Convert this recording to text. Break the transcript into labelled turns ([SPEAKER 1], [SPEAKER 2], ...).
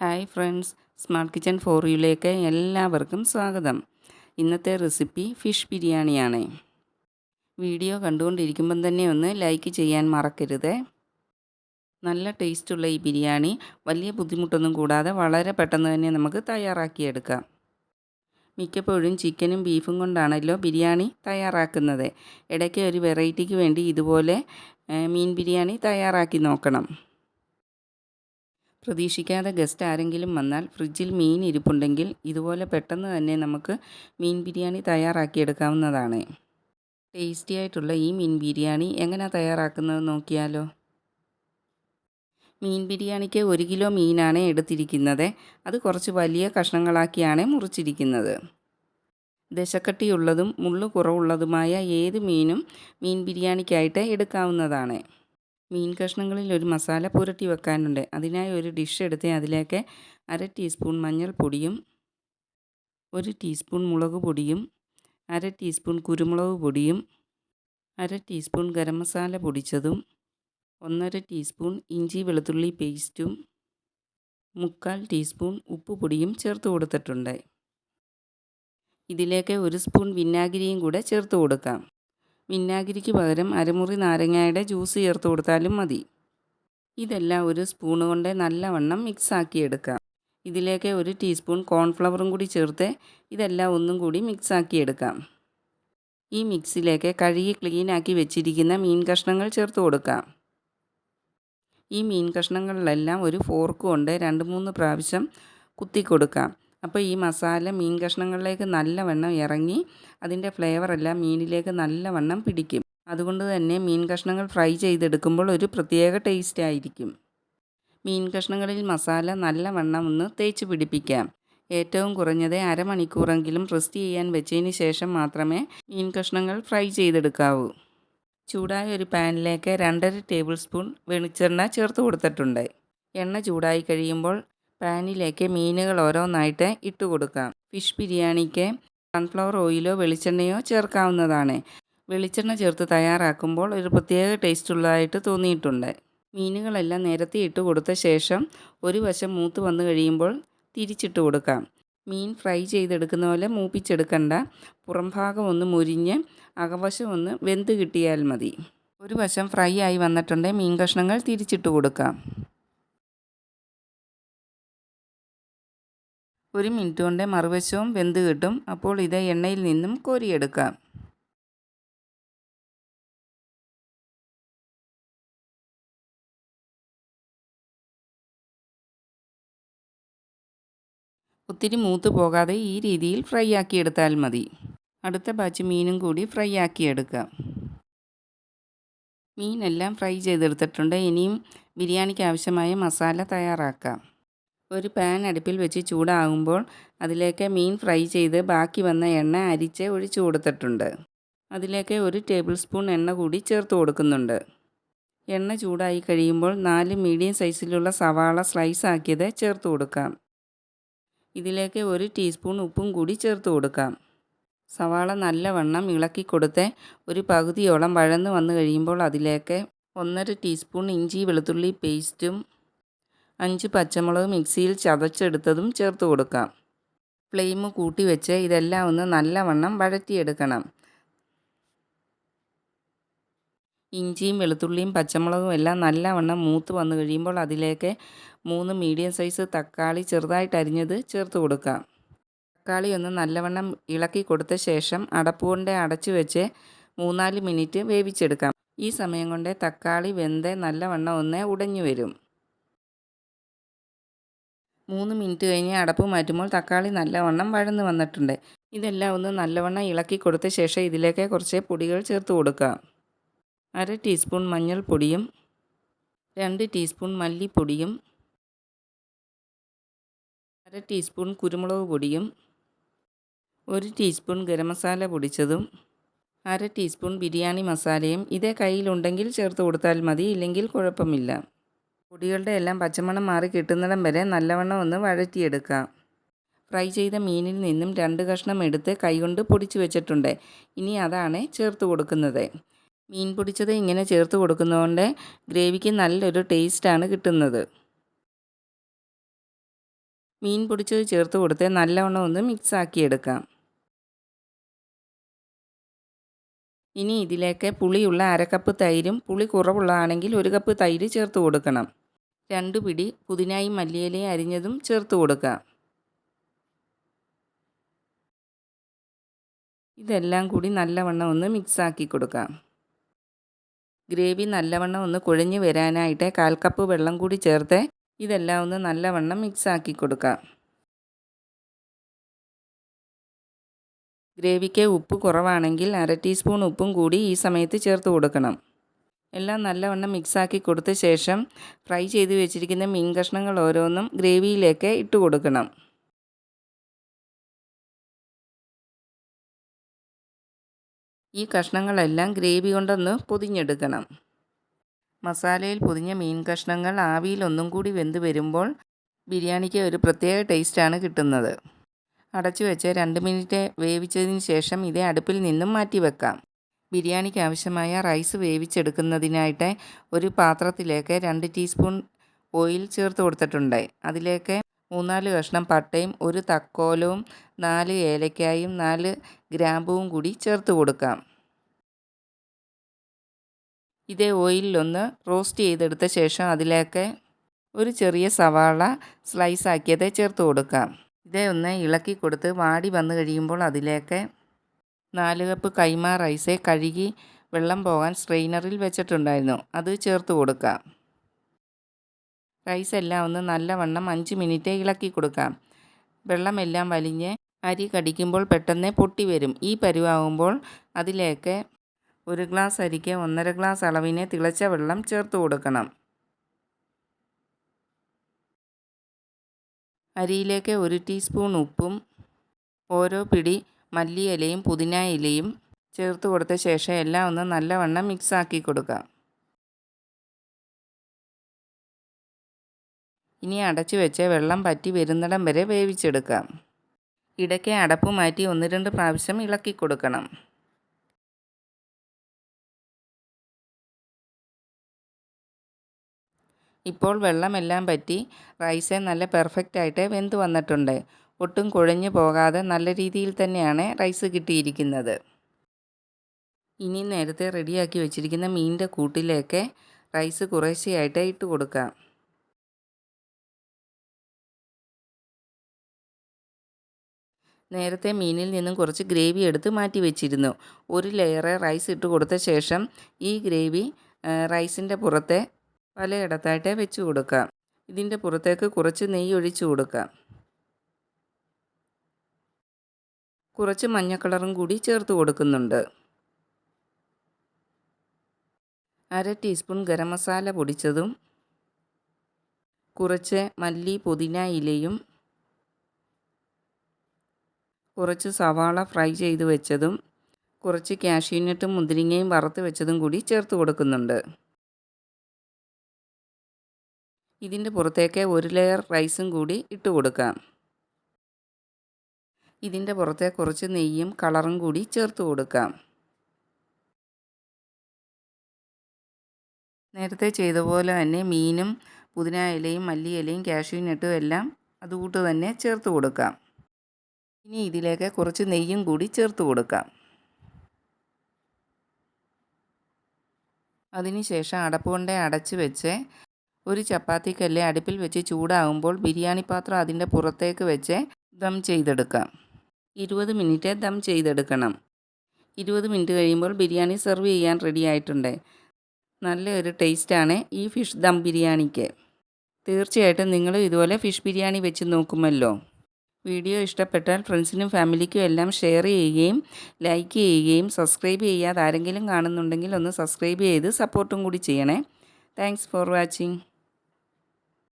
[SPEAKER 1] Hi friends smart kitchen ഫോറിയിലേക്ക് എല്ലാവർക്കും സ്വാഗതം. ഇന്നത്തെ റെസിപ്പി ഫിഷ് ബിരിയാണിയാണ്. വീഡിയോ കണ്ടുകൊണ്ടിരിക്കുമ്പം തന്നെ ഒന്ന് ലൈക്ക് ചെയ്യാൻ മറക്കരുത്. നല്ല ടേസ്റ്റുള്ള ഈ ബിരിയാണി വലിയ ബുദ്ധിമുട്ടൊന്നും കൂടാതെ വളരെ പെട്ടെന്ന് തന്നെ നമുക്ക് തയ്യാറാക്കിയെടുക്കാം. മിക്കപ്പോഴും ചിക്കനും ബീഫും കൊണ്ടാണല്ലോ ബിരിയാണി തയ്യാറാക്കുന്നത്. ഇടയ്ക്ക് ഒരു വെറൈറ്റിക്ക് വേണ്ടി ഇതുപോലെ മീൻ ബിരിയാണി തയ്യാറാക്കി നോക്കണം. പ്രതീക്ഷിക്കാതെ ഗസ്റ്റ് ആരെങ്കിലും വന്നാൽ ഫ്രിഡ്ജിൽ മീൻ ഇരിപ്പുണ്ടെങ്കിൽ ഇതുപോലെ പെട്ടെന്ന് തന്നെ നമുക്ക് മീൻ ബിരിയാണി തയ്യാറാക്കിയെടുക്കാവുന്നതാണ്. ടേസ്റ്റി ആയിട്ടുള്ള ഈ മീൻ ബിരിയാണി എങ്ങനെ തയ്യാറാക്കുന്നത് നോക്കിയാലോ? മീൻ ബിരിയാണിക്ക് ഒരു കിലോ മീനാണ് എടുത്തിരിക്കുന്നത്. അത് കുറച്ച് വലിയ കഷ്ണങ്ങളാക്കിയാണ് മുറിച്ചിരിക്കുന്നത്. ദശക്കട്ടിയുള്ളതും മുള്ളു കുറവുള്ളതുമായ ഏത് മീനും മീൻ ബിരിയാണിക്കായിട്ട് എടുക്കാവുന്നതാണ്. മീൻ കഷ്ണങ്ങളിൽ ഒരു മസാല പുരട്ടി വെക്കാനുണ്ട്. അതിനായി ഒരു ഡിഷ് എടുത്ത് അതിലേക്ക് അര ടീസ്പൂൺ മഞ്ഞൾപ്പൊടിയും ഒരു ടീസ്പൂൺ മുളക് പൊടിയും അര ടീസ്പൂൺ കുരുമുളക് പൊടിയും അര ടീസ്പൂൺ ഗരം മസാല പൊടിച്ചതും ഒന്നര ടീസ്പൂൺ ഇഞ്ചി വെളുത്തുള്ളി പേസ്റ്റും മുക്കാൽ ടീസ്പൂൺ ഉപ്പ് പൊടിയും ചേർത്ത് കൊടുത്തിട്ടുണ്ട്. ഇതിലേക്ക് ഒരു സ്പൂൺ വിനാഗിരിയും കൂടെ ചേർത്ത് കൊടുക്കാം. വിനാഗിരിക്ക് പകരം അരമുറി നാരങ്ങയുടെ ജ്യൂസ് ചേർത്ത് കൊടുത്താലും മതി. ഇതെല്ലാം ഒരു സ്പൂണ് കൊണ്ട് നല്ലവണ്ണം മിക്സ് എടുക്കാം. ഇതിലേക്ക് ഒരു ടീസ്പൂൺ കോൺഫ്ലവറും കൂടി ചേർത്ത് ഇതെല്ലാം ഒന്നും കൂടി മിക്സ് എടുക്കാം. ഈ മിക്സിലേക്ക് കഴുകി ക്ലീനാക്കി വെച്ചിരിക്കുന്ന മീൻ കഷ്ണങ്ങൾ ചേർത്ത് കൊടുക്കാം. ഈ മീൻ കഷ്ണങ്ങളിലെല്ലാം ഒരു ഫോർക്ക് കൊണ്ട് രണ്ട് മൂന്ന് പ്രാവശ്യം കുത്തി കൊടുക്കാം. അപ്പോൾ ഈ മസാല മീൻ കഷ്ണങ്ങളിലേക്ക് നല്ലവണ്ണം ഇറങ്ങി അതിന്റെ ഫ്ലേവറെല്ലാം മീനിലേക്ക് നല്ലവണ്ണം പിടിക്കും. അതുകൊണ്ട് തന്നെ മീൻ കഷ്ണങ്ങൾ ഫ്രൈ ചെയ്തെടുക്കുമ്പോൾ ഒരു പ്രത്യേക ടേസ്റ്റ് ആയിരിക്കും. മീൻ കഷ്ണങ്ങളിൽ മസാല നല്ലവണ്ണം ഒന്ന് തേച്ച് പിടിപ്പിക്കാം. ഏറ്റവും കുറഞ്ഞത് അരമണിക്കൂറെങ്കിലും റെസ്റ്റ് ചെയ്യാൻ വെച്ചതിന് ശേഷം മാത്രമേ മീൻ കഷ്ണങ്ങൾ ഫ്രൈ ചെയ്തെടുക്കാവൂ. ചൂടായ ഒരു പാനിലേക്ക് രണ്ടര ടേബിൾ സ്പൂൺ വെളിച്ചെണ്ണ ചേർത്ത് കൊടുത്തിട്ടുണ്ട്. എണ്ണ ചൂടായി കഴിയുമ്പോൾ പാനിലേക്ക് മീനുകൾ ഓരോന്നായിട്ട് ഇട്ട് കൊടുക്കാം. ഫിഷ് ബിരിയാണിക്ക് സൺഫ്ലവർ ഓയിലോ വെളിച്ചെണ്ണയോ ചേർക്കാവുന്നതാണ്. വെളിച്ചെണ്ണ ചേർത്ത് തയ്യാറാക്കുമ്പോൾ ഒരു പ്രത്യേക ടേസ്റ്റ് ടേസ്റ്റുള്ളതായിട്ട് തോന്നിയിട്ടുണ്ട്. മീനുകളെല്ലാം നിരത്തി ഇട്ട് കൊടുത്ത ശേഷം ഒരു വശം മൂത്ത് വന്നു കഴിയുമ്പോൾ തിരിച്ചിട്ട് കൊടുക്കാം. മീൻ ഫ്രൈ ചെയ്തെടുക്കുന്ന പോലെ മൂപ്പിച്ചെടുക്കണ്ട. പുറം ഭാഗം ഒന്ന് മുരിഞ്ഞ് അകവശം ഒന്ന് വെന്ത് കിട്ടിയാൽ മതി. ഒരു വശം ഫ്രൈ ആയി വന്നിട്ടുണ്ടെങ്കിൽ മീൻ കഷ്ണങ്ങൾ തിരിച്ചിട്ട് കൊടുക്കാം. ഒരു മിനിറ്റ് കൊണ്ട് മറുവശവും വെന്ത് കിട്ടും. അപ്പോൾ ഇത് എണ്ണയിൽ നിന്നും കോരിയെടുക്കാം. ഒത്തിരി മൂത്ത് പോകാതെ ഈ രീതിയിൽ ഫ്രൈ ആക്കി എടുത്താൽ മതി. അടുത്ത ബാച്ച് മീനും കൂടി ഫ്രൈ ആക്കി എടുക്കാം. മീനെല്ലാം ഫ്രൈ ചെയ്തെടുത്തിട്ടുണ്ട്. ഇനിയും ബിരിയാണിക്ക് ആവശ്യമായ മസാല തയ്യാറാക്കാം. ഒരു പാൻ അടുപ്പിൽ വെച്ച് ചൂടാകുമ്പോൾ അതിലേക്ക് മീൻ ഫ്രൈ ചെയ്ത് ബാക്കി വന്ന എണ്ണ അരിച്ച് ഒഴിച്ചു കൊടുത്തിട്ടുണ്ട്. അതിലേക്ക് ഒരു ടേബിൾ സ്പൂൺ എണ്ണ കൂടി ചേർത്ത് കൊടുക്കുന്നുണ്ട്. എണ്ണ ചൂടായി കഴിയുമ്പോൾ നാല് മീഡിയം സൈസിലുള്ള സവാള സ്ലൈസ് ആക്കിയത് ചേർത്ത് കൊടുക്കാം. ഇതിലേക്ക് ഒരു ടീസ്പൂൺ ഉപ്പും കൂടി ചേർത്ത് കൊടുക്കാം. സവാള നല്ലവണ്ണം ഇളക്കി കൊടുത്ത് ഒരു പകുതിയോളം വഴന്ന് വന്നു കഴിയുമ്പോൾ അതിലേക്ക് ഒന്നര ടീസ്പൂൺ ഇഞ്ചി വെളുത്തുള്ളി പേസ്റ്റും അഞ്ച് പച്ചമുളക് മിക്സിയിൽ ചതച്ചെടുത്തതും ചേർത്ത് കൊടുക്കാം. ഫ്ലെയിം കൂട്ടി വെച്ച് ഇതെല്ലാം ഒന്ന് നല്ലവണ്ണം വഴറ്റിയെടുക്കണം. ഇഞ്ചിയും വെളുത്തുള്ളിയും പച്ചമുളകും എല്ലാം നല്ലവണ്ണം മൂത്ത് വന്നു കഴിയുമ്പോൾ അതിലേക്ക് മൂന്ന് മീഡിയം സൈസ് തക്കാളി ചെറുതായിട്ട് അരിഞ്ഞത് ചേർത്ത് കൊടുക്കാം. തക്കാളി ഒന്ന് നല്ലവണ്ണം ഇളക്കി കൊടുത്ത ശേഷം അടപ്പുകൊണ്ട് അടച്ചു വെച്ച് മൂന്നാൽ മിനിറ്റ് വേവിച്ചെടുക്കാം. ഈ സമയം കൊണ്ട് തക്കാളി വെന്ത് നല്ലവണ്ണം ഒന്ന് ഉടഞ്ഞു വരും. മൂന്ന് മിനിറ്റ് കഴിഞ്ഞ് അടപ്പ് മാറ്റുമ്പോൾ തക്കാളി നല്ലവണ്ണം വഴന്ന് വന്നിട്ടുണ്ട്. ഇതെല്ലാം ഒന്ന് നല്ലവണ്ണം ഇളക്കി കൊടുത്ത ശേഷം ഇതിലേക്ക് കുറച്ച് പൊടികൾ ചേർത്ത് കൊടുക്കുക. അര ടീസ്പൂൺ മഞ്ഞൾപ്പൊടിയും രണ്ട് ടീസ്പൂൺ മല്ലിപ്പൊടിയും അര ടീസ്പൂൺ കുരുമുളക് പൊടിയും ഒരു ടീസ്പൂൺ ഗരം മസാല പൊടിച്ചതും അര ടീസ്പൂൺ ബിരിയാണി മസാലയും ഇതേ കയ്യിലുണ്ടെങ്കിൽ ചേർത്ത് കൊടുത്താൽ മതി ഇല്ലെങ്കിൽ കുഴപ്പമില്ല. പൊടികളുടെ എല്ലാം പച്ചമണം മാറി കിട്ടുന്നിടം വരെ നല്ലവണ്ണം ഒന്ന് വഴറ്റിയെടുക്കാം. ഫ്രൈ ചെയ്ത മീനിൽ നിന്നും രണ്ട് കഷ്ണം എടുത്ത് കൈകൊണ്ട് പൊടിച്ചു വെച്ചിട്ടുണ്ട്. ഇനി അതാണ് ചേർത്ത് കൊടുക്കുന്നത്. മീൻ പൊടിച്ചത് ഇങ്ങനെ ചേർത്ത് കൊടുക്കുന്നതുകൊണ്ട് ഗ്രേവിക്ക് നല്ലൊരു ടേസ്റ്റാണ് കിട്ടുന്നത്. മീൻ പൊടിച്ചത് ചേർത്ത് കൊടുത്ത് നല്ലവണ്ണം ഒന്ന് മിക്സ് ആക്കിയെടുക്കാം ഇനി ഇതിലേക്ക് പുളിയുള്ള അര കപ്പ് തൈരും പുളി കുറവുള്ളതാണെങ്കിൽ ഒരു കപ്പ് തൈര് ചേർത്ത് കൊടുക്കണം. രണ്ട് പിടി പുതിനായും മല്ലിയിലയും അരിഞ്ഞതും ചേർത്ത് കൊടുക്കുക. ഇതെല്ലാം കൂടി നല്ലവണ്ണം ഒന്ന് മിക്സാക്കി കൊടുക്കാം ഗ്രേവി നല്ലവണ്ണം ഒന്ന് കുഴഞ്ഞു വരാനായിട്ട് കാൽ കപ്പ് വെള്ളം കൂടി ചേർത്ത് ഇതെല്ലാം ഒന്ന് നല്ലവണ്ണം മിക്സാക്കി കൊടുക്കാം ഗ്രേവിക്ക് ഉപ്പ് കുറവാണെങ്കിൽ അര ടീസ്പൂൺ ഉപ്പും കൂടി ഈ സമയത്ത് ചേർത്ത് കൊടുക്കണം. എല്ലാം നല്ലവണ്ണം മിക്സാക്കി കൊടുത്ത ശേഷം ഫ്രൈ ചെയ്ത് വെച്ചിരിക്കുന്ന മീൻ കഷ്ണങ്ങൾ ഓരോന്നും ഗ്രേവിയിലേക്ക് ഇട്ട് കൊടുക്കണം. ഈ കഷ്ണങ്ങളെല്ലാം ഗ്രേവി കൊണ്ടൊന്ന് പൊതിഞ്ഞെടുക്കണം. മസാലയിൽ പൊതിഞ്ഞ മീൻ കഷ്ണങ്ങൾ ആവിയിൽ ഒന്നും കൂടി വെന്ത് വരുമ്പോൾ ബിരിയാണിക്ക് ഒരു പ്രത്യേക ടേസ്റ്റാണ് കിട്ടുന്നത്. അടച്ചു വെച്ച് രണ്ട് മിനിറ്റ് വേവിച്ചതിന് ശേഷം ഇതേ അടുപ്പിൽ നിന്നും മാറ്റി വെക്കാം. ബിരിയാണിക്ക് ആവശ്യമായ റൈസ് വേവിച്ചെടുക്കുന്നതിനായിട്ട് ഒരു പാത്രത്തിലേക്ക് രണ്ട് ടീസ്പൂൺ ഓയിൽ ചേർത്ത് കൊടുത്തിട്ടുണ്ട്. അതിലേക്ക് മൂന്നാൽ കഷ്ണം പട്ടയും ഒരു തക്കോലവും നാല് ഏലക്കായും നാല് ഗ്രാമ്പുവും കൂടി ചേർത്ത് കൊടുക്കാം. ഇതേ ഓയിലൊന്ന് റോസ്റ്റ് ചെയ്തെടുത്ത ശേഷം അതിലേക്ക് ഒരു ചെറിയ സവാള സ്ലൈസ് ആക്കിയത് ചേർത്ത് കൊടുക്കാം. ഇതേ ഒന്ന് ഇളക്കി കൊടുത്ത് വാടി വന്നു കഴിയുമ്പോൾ അതിലേക്ക് നാല് കപ്പ് കൈമ റൈസ് കഴുകി വെള്ളം പോകാൻ സ്ട്രെയിനറിൽ വെച്ചിട്ടുണ്ടായിരുന്നു. അത് ചേർത്ത് കൊടുക്കാം. റൈസ് എല്ലാം ഒന്ന് നല്ലവണ്ണം അഞ്ച് മിനിറ്റ് ഇളക്കി കൊടുക്കാം. വെള്ളമെല്ലാം വലിഞ്ഞ് അരി കടിക്കുമ്പോൾ പെട്ടെന്ന് പൊട്ടി വരും. ഈ പരുവാകുമ്പോൾ അതിലേക്ക് ഒരു ഗ്ലാസ് അരിക്ക് ഒന്നര ഗ്ലാസ് അളവിന് തിളച്ച വെള്ളം ചേർത്ത് കൊടുക്കണം. അരിയിലേക്ക് ഒരു ടീസ്പൂൺ ഉപ്പും ഓരോ പിടി മല്ലിയിലയും പുതിന ഇലയും ചേർത്ത് കൊടുത്ത ശേഷം എല്ലാം ഒന്ന് നല്ലവണ്ണം മിക്സാക്കി കൊടുക്കാം. ഇനി അടച്ചു വെച്ച് വെള്ളം പറ്റി വരുന്നിടം വരെ വേവിച്ചെടുക്കാം. ഇടയ്ക്ക് അടപ്പ് മാറ്റി ഒന്ന് രണ്ട് പ്രാവശ്യം ഇളക്കി കൊടുക്കണം. ഇപ്പോൾ വെള്ളമെല്ലാം പറ്റി റൈസ് നല്ല പെർഫെക്റ്റ് ആയിട്ട് വെന്ത് വന്നിട്ടുണ്ട്. ഒട്ടും കുഴഞ്ഞു പോകാതെ നല്ല രീതിയിൽ തന്നെയാണ് റൈസ് കിട്ടിയിരിക്കുന്നത്. ഇനി നേരത്തെ റെഡിയാക്കി വെച്ചിരിക്കുന്ന മീനിന്റെ കൂട്ടിലേക്ക് റൈസ് കുറേശ്ശെയായിട്ട് ഇട്ട് കൊടുക്കാം. നേരത്തെ മീനിൽ നിന്നും കുറച്ച് ഗ്രേവി എടുത്ത് മാറ്റി വെച്ചിരുന്നു. ഒരു ലെയർ റൈസ് ഇട്ട് കൊടുത്ത ശേഷം ഈ ഗ്രേവി റൈസിന്റെ പുറത്തെ പലയിടത്തായിട്ട് വെച്ച് കൊടുക്കാം. ഇതിന്റെ പുറത്തേക്ക് കുറച്ച് നെയ്യ് ഒഴിച്ചു കൊടുക്കാം. കുറച്ച് മഞ്ഞ കളറും കൂടി ചേർത്ത് കൊടുക്കുന്നുണ്ട്. അര ടീസ്പൂൺ ഗരം മസാല പൊടിച്ചതും കുറച്ച് മല്ലി പുതിന ഇലയും കുറച്ച് സവാള ഫ്രൈ ചെയ്ത് വെച്ചതും കുറച്ച് കാഷ്യൂനട്ടും മുന്തിരിങ്ങയും വറുത്ത് വെച്ചതും കൂടി ചേർത്ത് കൊടുക്കുന്നുണ്ട്. ഇതിന്റെ പുറത്തേക്ക് ഒരു ലെയർ റൈസും കൂടി ഇട്ട് കൊടുക്കാം. ഇതിന്റെ പുറത്തെ കുറച്ച് നെയ്യും കളറും കൂടി ചേർത്ത് കൊടുക്കാം. നേരത്തെ ചെയ്ത പോലെ തന്നെ മീനും പുതിന ഇലയും മല്ലി ഇലയും കാഷ്യൂ നട്ടും എല്ലാം അതുകൂട്ട് തന്നെ ചേർത്ത് കൊടുക്കാം. ഇനി ഇതിലേക്ക് കുറച്ച് നെയ്യും കൂടി ചേർത്ത് കൊടുക്കാം. അതിനുശേഷം അടപ്പ് കൊണ്ടേ അടച്ച് വെച്ച് ഒരു ചപ്പാത്തിക്കല്ല് അടുപ്പിൽ വെച്ച് ചൂടാകുമ്പോൾ ബിരിയാണി പാത്രം അതിന്റെ പുറത്തേക്ക് വെച്ച് ദം ചെയ്തെടുക്കാം. ഇരുപത് മിനിറ്റ് ദം ചെയ്തെടുക്കണം. ഇരുപത് മിനിറ്റ് കഴിയുമ്പോൾ ബിരിയാണി സെർവ് ചെയ്യാൻ റെഡി ആയിട്ടുണ്ട്. നല്ലൊരു ടേസ്റ്റാണ് ഈ ഫിഷ് ദം ബിരിയാണിക്ക്. തീർച്ചയായിട്ടും നിങ്ങൾ ഇതുപോലെ ഫിഷ് ബിരിയാണി വെച്ച് നോക്കുമല്ലോ. വീഡിയോ ഇഷ്ടപ്പെട്ടാൽ ഫ്രണ്ട്സിനും ഫാമിലിക്കും എല്ലാം ഷെയർ ചെയ്യുകയും ലൈക്ക് ചെയ്യുകയും സബ്സ്ക്രൈബ് ചെയ്യാതെ ആരെങ്കിലും കാണുന്നുണ്ടെങ്കിൽ ഒന്ന് സബ്സ്ക്രൈബ് ചെയ്ത് സപ്പോർട്ടും കൂടി ചെയ്യണേ. Thanks for watching.